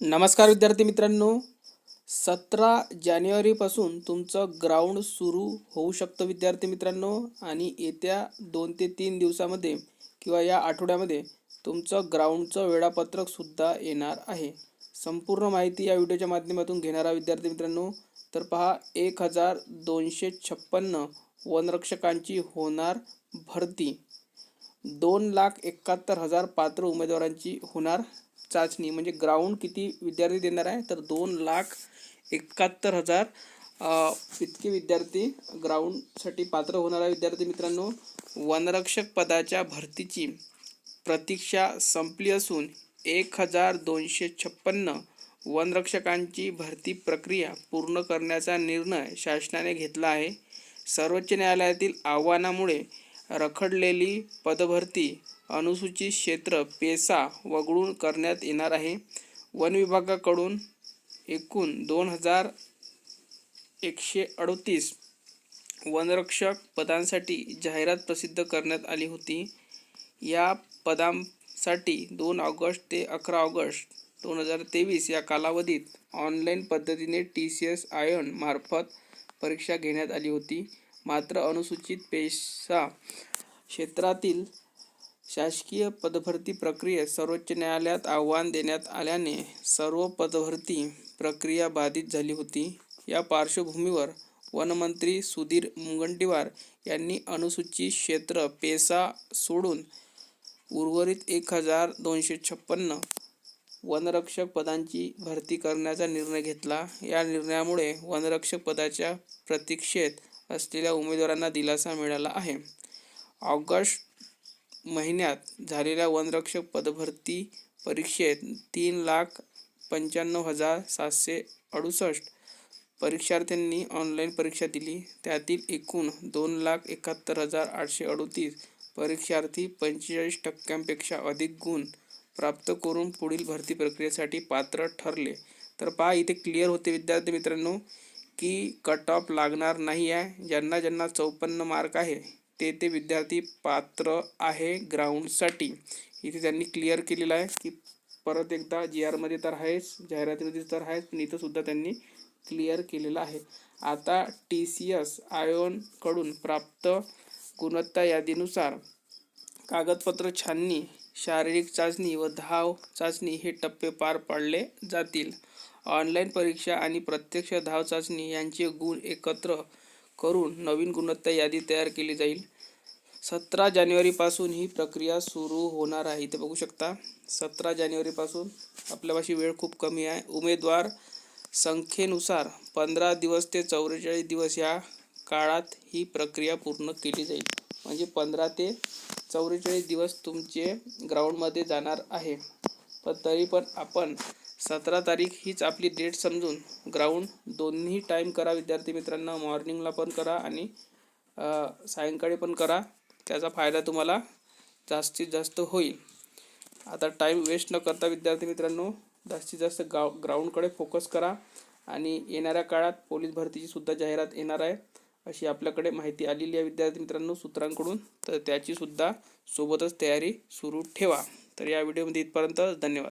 नमस्कार विद्यार्थी मित्रांनो. सतरा जानेवारीपासून तुमचं ग्राउंड सुरू होऊ शकतं विद्यार्थी मित्रांनो. आणि येत्या दोन ते तीन दिवसामध्ये किंवा या आठवड्यामध्ये तुमचं ग्राउंडचं वेळापत्रकसुद्धा येणार आहे. संपूर्ण माहिती या व्हिडिओच्या माध्यमातून घेणारा विद्यार्थी मित्रांनो. तर पहा एक हजार दोनशे छप्पन्न वनरक्षकांची होणार भरती. दोन लाख एकाहत्तर हजार पात्र उमेदवारांची होणार चाचणी. म्हणजे ग्राउंड किती विद्यार्थी देणार आहे? तर दोन लाख एकाहत्तर हजार इतके विद्यार्थी ग्राउंडसाठी पात्र होणारा विद्यार्थी मित्रांनो वनरक्षक पदाच्या भरतीची प्रतीक्षा संपली असून एक हजार दोनशे छप्पन्न वनरक्षकांची भरती प्रक्रिया पूर्ण करण्याचा निर्णय शासनाने घेतला आहे. सर्वोच्च न्यायालयातील आव्हानामुळे रखडलेली पदभरती अनुसूचित क्षेत्र पेसा वगळून करण्यात येणार आहे. वन विभागाकडून एकूण दोन हजार एकशे अडतीस वनरक्षक पदांसाठी जाहिरात प्रसिद्ध करण्यात आली होती. या पदांसाठी दोन ऑगस्ट ते अकरा ऑगस्ट दोन हजार तेवीस या कालावधीत ऑनलाईन पद्धतीने टी सी एस आयन मार्फत परीक्षा घेण्यात आली होती. मात्र अनुसूचित पेशा क्षेत्रातील शासकीय पदभरती प्रक्रियेत सर्वोच्च न्यायालयात आव्हान देण्यात आल्याने सर्व पदभरती प्रक्रिया बाधित झाली होती. या पार्श्वभूमीवर वनमंत्री सुधीर मुनगंटीवार यांनी अनुसूचित क्षेत्र पेसा सोडून उर्वरित एक हजार दोनशे छप्पन्न वनरक्षक पदांची भरती करण्याचा निर्णय घेतला. या निर्णयामुळे वनरक्षक पदाच्या प्रतीक्षेत असलेल्या उमेदवारांना दिलासा मिळाला आहे. ऑगस्ट महिन्यात झालेल्या वनरक्षक पदभरती परीक्षेत तीन लाख पंच्याण्णव हजार सातशे अडुसष्ट परीक्षार्थ्यांनी ऑनलाईन परीक्षा दिली. त्यातील एकूण दोन लाख एकाहत्तर हजार आठशे अडतीस परीक्षार्थी पंचेचाळीस टक्क्यांपेक्षा अधिक गुण प्राप्त करून पुढील भरती प्रक्रियेसाठी पात्र ठरले. तर पहा इथे क्लिअर होते विद्यार्थी मित्रांनो. की कट ऑफ लागणार नाही आहे. ज्यांना ज्यांना चौपन्न मार्क आहे ते ते विद्यार्थी पात्र आहे ग्राउंडसाठी इथे त्यांनी क्लिअर केलेलं आहे की परत एकदा जी आरमध्ये तर आहेच जाहिरातीमध्ये तर आहेच पण इथंसुद्धा त्यांनी क्लिअर केलेलं आहे. आता टी सी एस आयोनकडून प्राप्त गुणवत्ता यादीनुसार कागदपत्र छाननी शारीरिक चाचणी व धाव चाचणी हे टप्पे पार पाडले जातील. ऑनलाईन परीक्षा आणि प्रत्यक्ष धाव चाचणी यांचे गुण एकत्र करून नवीन गुणवत्ता यादी तयार केली जाईल. सतरा जानेवारीपासून ही प्रक्रिया सुरू होणार आहे. इथे बघू शकता सतरा जानेवारीपासून आपल्यापाशी वेळ खूप कमी आहे. उमेदवार संख्येनुसार पंधरा दिवस ते चौवेचाळीस दिवस या काळात ही प्रक्रिया पूर्ण केली जाईल. म्हणजे पंधरा ते चौवेचाळीस दिवस तुमचे ग्राउंडमध्ये जाणार आहे. पण तरी पण आपण सतरा तारीख हीच आपली डेट समजून ग्राउंड दोन्ही टाईम करा विद्यार्थी मित्रांनो. मॉर्निंगला पण करा आणि सायंकाळी पण करा. त्याचा फायदा तुम्हाला जास्तीत जास्त होईल. आता टाईम वेस्ट न करता विद्यार्थी मित्रांनो जास्तीत जास्त गाव ग्राउंडकडे फोकस करा आणि येणाऱ्या काळात पोलीस भरतीची सुद्धा जाहिरात येणार आहे अशी आपल्याकडे माहिती आलेली आहे विद्यार्थी मित्रांनो सूत्रांकडून. तर त्याची सुद्धा सोबतच तयारी सुरू ठेवा. तर या व्हिडिओमध्ये इथपर्यंत धन्यवाद.